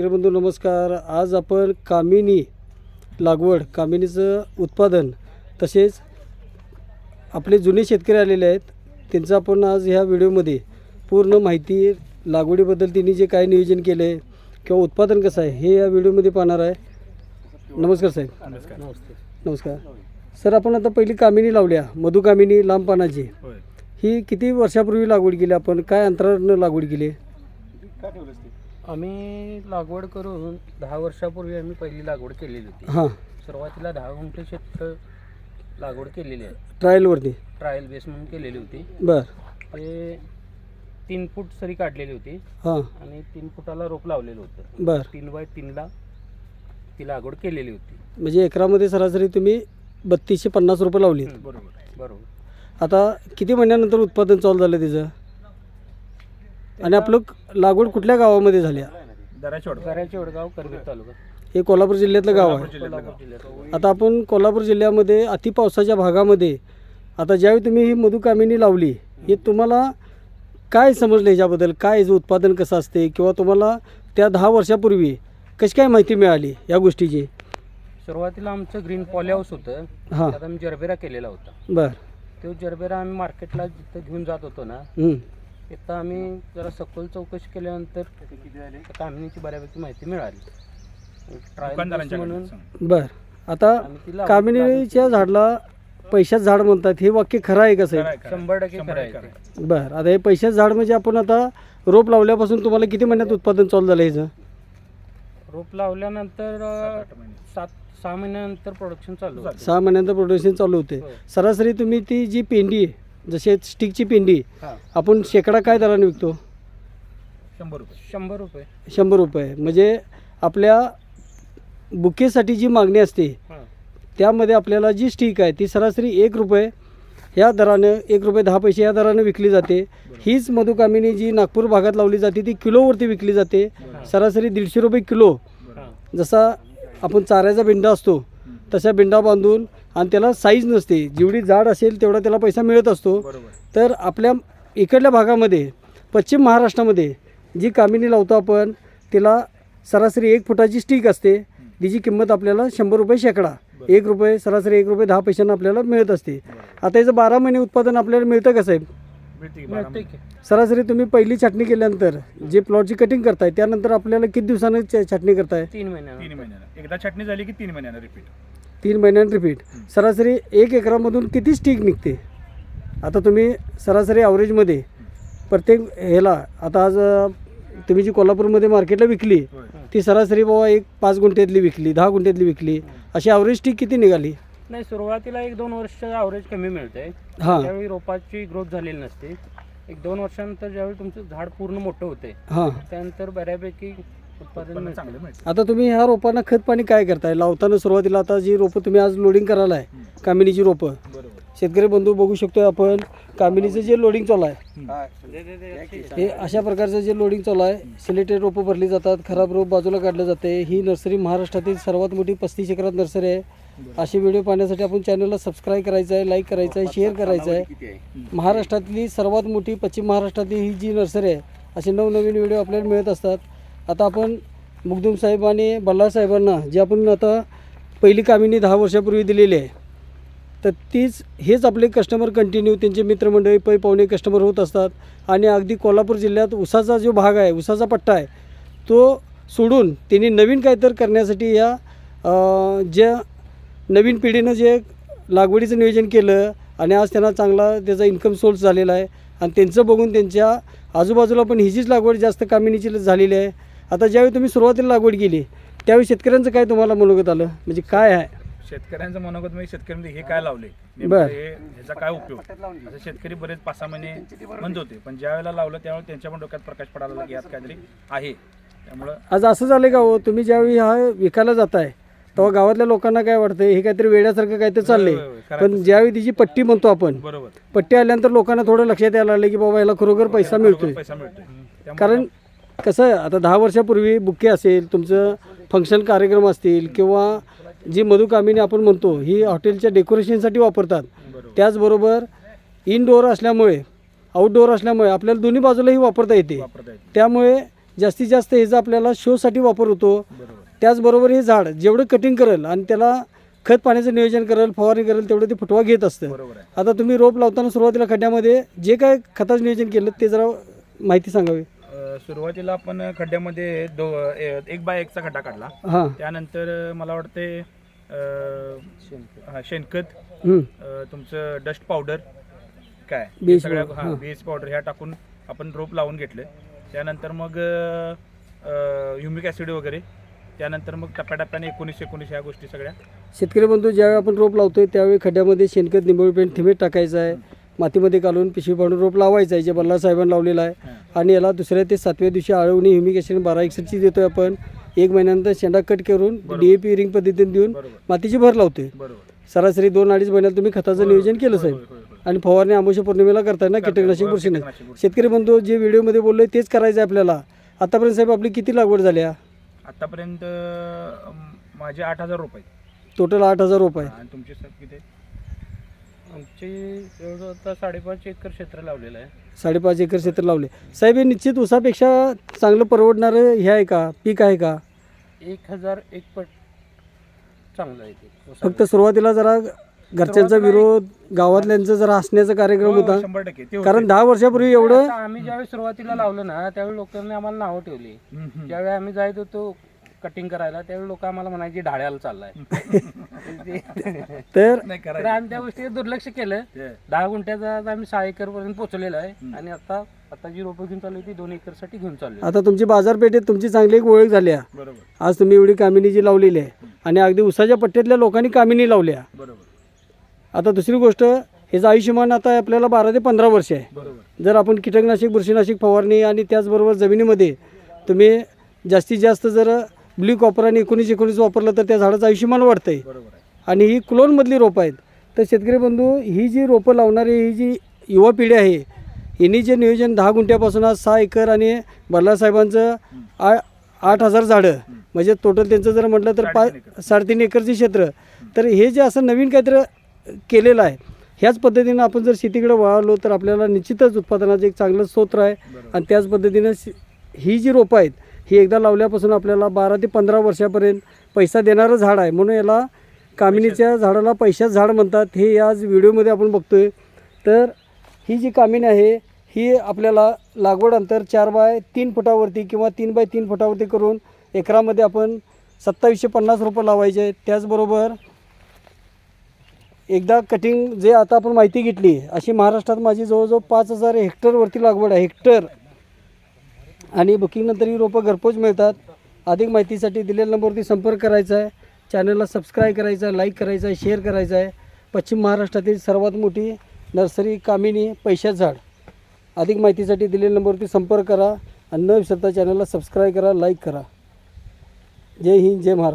शेतकरी बंधू नमस्कार. आज आपण कामिनी लागवड कामिनीचं उत्पादन तसेच आपले जुने शेतकरी आलेले आहेत त्यांचं आपण आज ह्या व्हिडिओमध्ये पूर्ण माहिती लागवडीबद्दल त्यांनी जे काय नियोजन केलं आहे किंवा उत्पादन कसं आहे हे या व्हिडिओमध्ये पाहणार आहे. नमस्कार साहेब. नमस्ते. नमस्कार. सर आपण आता पहिली कामिनी लावल्या मधु कामिनी लांब पानाची. ही किती वर्षापूर्वी लागवड केली? आपण काय अंतरानं लागवड केली? आम्ही लागवड करून दहा वर्षापूर्वी आम्ही पहिली लागवड केलेली होती. हां. सुरुवातीला दहा गुंठे क्षेत्र लागवड केलेली आहे. ट्रायलवरती ट्रायल बेस म्हणून केलेली होती. बर. ते तीन फूट सरी काढलेली होती. हां. आणि तीन फुटाला रोप लावलेलं होतं. बर. तीन बाय तीनला ती लागवड केलेली होती. म्हणजे एकरामध्ये सरासरी तुम्ही बत्तीसशे पन्नास रुपये लावली बरोबर बरोबर. आता किती महिन्यानंतर उत्पादन चालू झालं त्याचं आणि आपलं लागवड कुठल्या गावामध्ये झाल्या करायचे वडगाव करवीर तालुका. हे कोल्हापूर जिल्ह्यातलं गाव आहे. कोल्हापूर जिल्ह्यात. आता आपण कोल्हापूर जिल्ह्यामध्ये अतिपावसाच्या भागामध्ये आता ज्यावेळी तुम्ही ही मधुकामिनी लावली हे तुम्हाला काय समजलं ह्याच्याबद्दल काय याचं उत्पादन कसं असते? किंवा तुम्हाला त्या दहा वर्षापूर्वी कशी काय माहिती मिळाली या गोष्टीची? सुरुवातीला आमचं ग्रीन पॉली हाऊस होतं. हां. त्यात आम्ही जरबेरा केलेला होता. बर. तो जरबेरा आम्ही मार्केटला जिथं घेऊन जात होतो ना हं. तिथं आम्ही जरा सखोल चौकशी केल्यानंतर कामिनीची बऱ्यापैकी माहिती मिळाली. ट्रायल म्हणून बर. आता कामिनीच्या झाडला पैशात झाड म्हणतात. हे वाक्य खरं आहे का साहेब? शंभर टक्के करायचं बर. आता हे पैशात झाड म्हणजे आपण आता रोप लावल्यापासून तुम्हाला किती महिन्यात उत्पादन चालू झालं ह्याचं? रोप लावल्यानंतर सात सहा महिन्यानंतर प्रोडक्शन चालू होतं. सहा महिन्यानंतर प्रोडक्शन चालू होते. होय. सरासरी तुम्ही ती जी पेंडी आहे जशी स्टिकची पेंडी हा. आपण शेकडा काय दराने विकतो? शंभर रुपये. शंभर रुपये. शंभर रुपये. म्हणजे आपल्या बुकेसाठी जी मागणी असते हा. त्यामध्ये आपल्याला जी स्टिक आहे ती सरासरी एक रुपये ह्या दरानं एक रुपये दहा पैसे या दरानं विकली जाते. हीच मधुकामिनी जी नागपूर भागात लावली जाते ती किलोवरती विकली जाते. सरासरी दीडशे रुपये किलो. हा जसा आपण चाऱ्याचा बिंडा असतो तसा बिंडा बांधून आणि त्याला साईज नसते. जेवढी जाड असेल तेवढा त्याला पैसा मिळत असतो. तर आपल्या इकडल्या भागामध्ये पश्चिम महाराष्ट्रामध्ये जी कामिनी लावतो आपण तिला सरासरी एक फुटाची स्टिक असते. तिची किंमत आपल्याला शंभर रुपये शेकडा. एक रुपये सरासरी एक रुपये दहा पैशांना आपल्याला मिळत असते. आता याचं बारा महिने उत्पादन आपल्याला मिळतं का साहेब? की सरासरी तुम्ही पहिली छाटणी केल्यानंतर जे प्लॉटची कटिंग करताय त्यानंतर आपल्याला किती दिवसानं च- छाटणी करताय? तीन महिन्या तीन महिन्यानं. एकदा छाटणी झाली की तीन महिन्यानं रिपीट तीन महिन्यांनी रिपीट सरासरी एक एकरामधून किती स्टिक निघते? आता तुम्ही सरासरी ॲव्हरेजमध्ये प्रत्येक ह्याला आता आज अ, तुम्ही जी कोल्हापूरमध्ये मार्केटला विकली ती सरासरी बाबा एक पाच गुंठ्यातली विकली दहा गुंठ्यातली विकली अशी ॲव्हरेज स्टिक किती निघाली? नाही सुरुवातीला एक दोन वर्ष ॲव्हरेज कमी मिळते हां. त्यावेळी रोपाची ग्रोथ झालेली नसते एक दोन वर्षानंतर ज्यावेळी तुमचं झाड पूर्ण मोठं होते हां. त्यानंतर बऱ्यापैकी उत्पादन मिळतं. चांगलं मिळतं आता तुम्ही ह्या रोपांना खत पाणी काय करताय? लावताना सुरुवातीला आता जी रोपं तुम्ही आज लोडिंग करायला आहे कामिनीची रोपं. बरोबर. शेतकरी बंधू बघू शकतोय आपण कामिनीचं जे लोडिंग चालू आहे हे. अशा प्रकारचं जे लोडिंग चालू आहे सिलेक्टेड रोपं भरली जातात खराब रोप बाजूला काढलं जाते. ही नर्सरी महाराष्ट्रातील सर्वात मोठी पस्तीस एकरात नर्सरी आहे. असे व्हिडिओ पाहण्यासाठी आपण चॅनलला सबस्क्राईब करायचं आहे लाईक करायचं आहे शेअर करायचं आहे. महाराष्ट्रातली सर्वात मोठी पश्चिम महाराष्ट्रातली ही जी नर्सरी आहे असे नवनवीन व्हिडिओ आपल्याला मिळत असतात. आता आपण मुगदुम साहेब आणि बल्लाळ साहेबांना जे आपण आता पहिली कामिनी दहा वर्षापूर्वी दिलेली आहे तर तीच हेच आपले कस्टमर कंटिन्यू त्यांचे मित्रमंडळी पै पाहुणे कस्टमर होत असतात. आणि अगदी कोल्हापूर जिल्ह्यात उसाचा जो भाग आहे उसाचा पट्टा आहे तो सोडून त्यांनी नवीन काहीतरी करण्यासाठी या ज्या नवीन पिढीनं जे लागवडीचं नियोजन केलं आणि आज त्यांना चांगला त्याचा इन्कम सोर्स झालेला आहे आणि त्यांचं बघून त्यांच्या आजूबाजूला पण हिचीच लागवड जास्त कामिनीची झालेली आहे. आता ज्यावेळी तुम्ही सुरुवातीला लागवड केली त्यावेळी शेतकऱ्यांचं काय तुम्हाला मनोगत आलं? म्हणजे काय आहे? शेतकऱ्यांचं मनोगत म्हणजे शेतकऱ्यांनी हे काय लावले? हे ह्याचा काय उपयोग? असं शेतकरी बरेच पाच सहा महिने म्हणत होते पण ज्या वेळेला लावलं त्यावेळेला त्यांच्या पण डोक्यात प्रकाश पडायला यात काहीतरी आहे. त्यामुळं आज असं झालं का हो? तुम्ही ज्यावेळी हा विकायला जाताय तेव्हा गावातल्या लोकांना काय वाटतं हे काहीतरी वेड्यासारखं काहीतरी चाललंय. होय, होय, खरं पण ज्यावेळी तिची पट्टी म्हणतो आपण बरोबर. पट्टी आल्यानंतर लोकांना थोडं लक्षात यायला लागलं की बाबा याला खरोखर पैसा मिळतोय. पैसा मिळतोय. त्यामुळे कारण कसं आता दहा वर्षापूर्वी बुके असेल तुमचं फंक्शन कार्यक्रम असतील किंवा जी मधुकामिनी आपण म्हणतो ही हॉटेलच्या डेकोरेशनसाठी वापरतात. बरोबर. त्याचबरोबर इनडोअर असल्यामुळे आउटडोअर असल्यामुळे आपल्याला दोन्ही बाजूलाही वापरता येते. वापरता येते. त्यामुळे जास्तीत जास्त ह्याचा आपल्याला शोसाठी वापर होतो त्याचबरोबर हे झाड जेवढं कटिंग करेल आणि त्याला खत पाण्याचं नियोजन करेल फवारणी करेल तेवढं ते फुटवा घेत असतं. बरोबर आहे. आता तुम्ही रोप लावताना सुरुवातीला खड्ड्यामध्ये जे काय खताचं नियोजन केलं ते जरा माहिती सांगावी. अ, सुरुवातीला आपण खड्ड्यामध्ये दो ए- एक बाय एकचा खड्डा काढला. हां. त्यानंतर मला वाटते अ, हा, शेणखत हं. अ, तुमचं डस्ट पावडर काय? हे बीज सगळ्या पावडर, हा. बीज पावडर ह्या टाकून आपण रोप लावून घेतलं. त्यानंतर मग ह्युमिक ॲसिड वगैरे त्यानंतर मग टप्प्याटप्प्याने एकोणीस एकोणीस ह्या गोष्टी सगळ्या. शेतकरी बंधू ज्यावेळी आपण रोप लावतोय त्यावेळी खड्ड्यामध्ये शेणखत निंबोळी पेंट थिमेट टाकायचं आहे. मातीमध्ये घालून पिशवी पाडून रोप लावायचं आहे जे बल्ला साहेबांनी लावलेलं आहे. आणि याला दुसऱ्या ते सातव्या दिवशी आळवणी ह्युमिक ॲसिड बारा एकसष्टची देतोय आपण. एक महिन्यानंतर शेंडा कट करून डी ए पी रिंग पद्धतीने देऊन मातीची भर लावतोय. सरासरी दोन अडीच महिन्यात तुम्ही खताचं नियोजन केलं साहेब. आणि फवारणी आमोशा पौर्णिमेला करताय ना कीटकनाशक बुरशीने. शेतकरी बंधू जे व्हिडिओमध्ये बोललोय तेच करायचं आहे आपल्याला. आतापर्यंत साहेब आपली किती लागवड झाल्या आतापर्यंत माझे आठ हजार रुपये. टोटल आठ हजार रोप आहे आणि तुमचे सर किती आहे? आमचे आता साडेपाच एकर क्षेत्र लावलेलं आहे. साडेपाच एकर क्षेत्र लावले. साहेब हे निश्चित ऊसापेक्षा चांगलं परवडणारं हे आहे का? पीक आहे का? एक हजार एक पट चांगलं आहे ते. फक्त सुरुवातीला जरा घरच्यांचा विरोध गावातल्यांचं जरा हसण्याचा कार्यक्रम हो, होता शंभर टक्के. ते कारण. दहा वर्षापूर्वी एवढं आता आम्ही ज्यावेळी सुरुवातीला लावलं ना त्यावेळी लोकांनी आम्हाला नावं ठेवली. हम्म, हम्म. ज्यावेळी आम्ही जायत होतो कटिंग करायला त्यावेळी लोक आम्हाला म्हणायचे ढाळ्याला चाललाय. ते- तर नाही तर करायचं. आम्ही त्या गोष्टी दुर्लक्ष केलं. ते. दहा गुंठ्याचा आज आम्ही सहा एकर पर्यंत पोहोचलेलो आहे आणि आता आता जी रोपं घेऊन चालू ती दोन एकरसाठी घेऊन चालू आता तुमची बाजारपेठेत तुमची चांगली एक ओळख झाली आहे. बरोबर. आज तुम्ही एवढी कामिनी जी लावलेली आहे आणि अगदी उसाच्या पट्ट्यातल्या लोकांनी कामिनी लावल्या. बरोबर. आता दुसरी गोष्ट ह्याचं आयुष्यमान आता आपल्याला बारा ते पंधरा वर्ष आहे. जर आपण कीटकनाशक बुरशीनाशक फवारणी आणि त्याचबरोबर जमिनीमध्ये तुम्ही जास्तीत जास्त जर ब्ल्यू कॉपर आणि एकोणीस एकोणीस वापरलं तर त्या झाडाचं आयुष्यमान वाढतंय. बरोबर आहे. आणि ही क्लोनमधली रोपं आहेत. तर शेतकरी बंधू ही जी रोपं लावणारी ही जी युवा पिढी आहे यांनी जे नियोजन दहा गुंठ्यापासून आज सहा एकर आणि बल्लासाहेबांचं आ आठ हजार झाडं म्हणजे टोटल त्यांचं जर म्हटलं तर. पाच साडेतीन एकरचे क्षेत्र. तर हे जे असं नवीन काहीतरी केलेलं आहे. ह्याच पद्धतीनं आपण जर शेतीकडे वळालो तर आपल्याला निश्चितच उत्पादनाचं एक चांगलं स्तोत्र आहे. आणि त्याच पद्धतीनं शे- ही जी रोपं आहेत ही एकदा लावल्यापासून आपल्याला बारा ते पंधरा वर्षापर्यंत पैसा देणारं झाड आहे. म्हणून याला कामिनीच्या झाडाला पैशाचं झाड म्हणतात. हे आज व्हिडिओमध्ये आपण बघतोय. तर ही जी कामिनी आहे ही आपल्याला लागवड अंतर चार बाय तीन फुटावरती किंवा तीन बाय तीन फुटावरती करून एकरामध्ये आपण सत्तावीसशे पन्नास रोपं लावायचे आहेत. त्याचबरोबर एकदा कटिंग जे आता आपण माहिती घेतली अशी महाराष्ट्रात माझी जवळजवळ पाच हजार हेक्टरवरती लागवड आहे हेक्टर. आणि बुकिंगनंतर ही रोपं घरपोच मिळतात. अधिक माहितीसाठी दिलेल्या नंबरवरती संपर्क करायचा आहे. चॅनलला सबस्क्राईब करायचं आहे लाईक करायचं आहे शेअर करायचं आहे. पश्चिम महाराष्ट्रातील सर्वात मोठी नर्सरी कामिनी पैशात झाड. अधिक माहितीसाठी दिलेल्या नंबरवरती संपर्क करा. आणि न विसरता चॅनलला सबस्क्राईब करा लाईक करा. जय हिंद जय महाराष्ट्र.